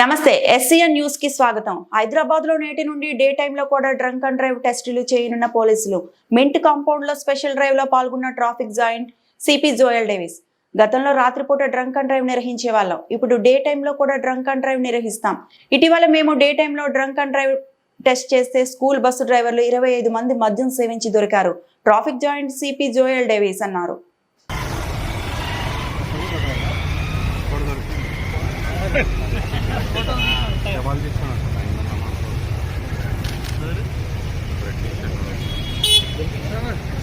నమస్తే ఎస్సీఎన్ న్యూస్కి స్వాగతం. హైదరాబాద్లో నేటి నుండి డే టైమ్లో కూడా డ్రంక్ అండ్ డ్రైవ్ టెస్టులు చేయనున్న పోలీసులు. మింట్ కాంపౌండ్లో స్పెషల్ డ్రైవ్లో పాల్గొన్న traffic joint CP Joel Davis. గతంలో రాత్రిపూట డ్రంక్ అండ్ డ్రైవ్ నిర్వహించే వాళ్ళం ఇప్పుడు డే టైమ్లో కూడా డ్రంక్ అండ్ డ్రైవ్ నిర్వహిస్తాం. ఇటీవల మేము డే టైమ్లో డ్రంక్ అండ్ డ్రైవ్ టెస్ట్ చేస్తే స్కూల్ బస్సు డ్రైవర్లు ఇరవై ఐదు మంది మద్యం సేవించి దొరికారు. Traffic joint CP Joel Davis అన్నారు. డబ్బాలు తీసుకున్నాను సార్